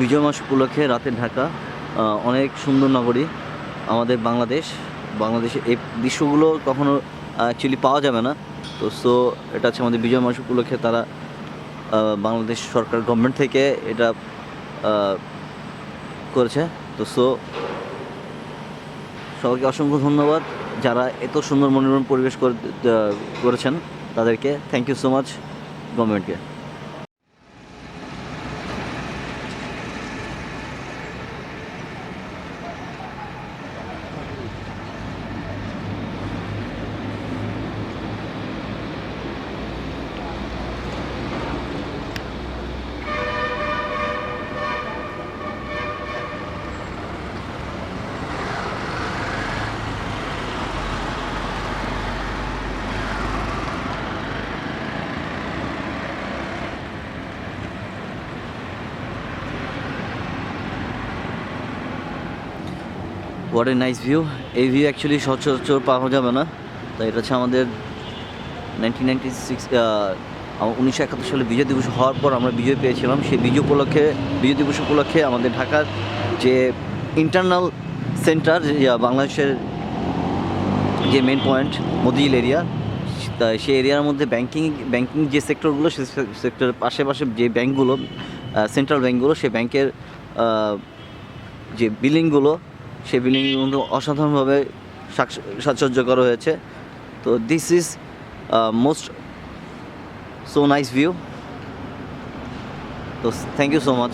বিজয় মাস উপলক্ষে রাতে ঢাকা অনেক সুন্দর নগরী আমাদের বাংলাদেশ। বাংলাদেশে এই দৃশ্যগুলো কখনো অ্যাকচুয়ালি পাওয়া যাবে না। তো সো এটা হচ্ছে আমাদের বিজয় মাস উপলক্ষে তারা বাংলাদেশ সরকার গভর্নমেন্ট থেকে এটা করেছে। তো সো সবাইকে অসংখ্য ধন্যবাদ। যারা এত সুন্দর মনোরম পরিবেশ করে করেছেন তাদেরকে থ্যাংক ইউ সো মাচ গভর্নমেন্টকে হোয়াট এ নাইস ভিউ এই ভিউ অ্যাকচুয়ালি সচরাচর পাওয়া যাবে না। তাই এটা হচ্ছে আমাদের নাইনটিন নাইনটি সিক্স উনিশশো একাত্তর সালে বিজয় দিবস হওয়ার পর আমরা বিজয় পেয়েছিলাম। সেই বিজয় উপলক্ষে, বিজয় দিবস উপলক্ষে আমাদের ঢাকার যে ইন্টারনাল সেন্টার বাংলাদেশের যে মেন পয়েন্ট মদিল এরিয়া তা- সেই এরিয়ার মধ্যে ব্যাংকিং ব্যাংকিং যে সেক্টরগুলো সে সেক্টরের আশেপাশে যে ব্যাংকগুলো সেন্ট্রাল ব্যাংকগুলো সেই ব্যাংকের যে বিল্ডিংগুলো সেই কিন্তু অসাধারণভাবে সাজসজ্জা করা হয়েছে। তো this is most so nice view তো থ্যাংক ইউ সো মাচ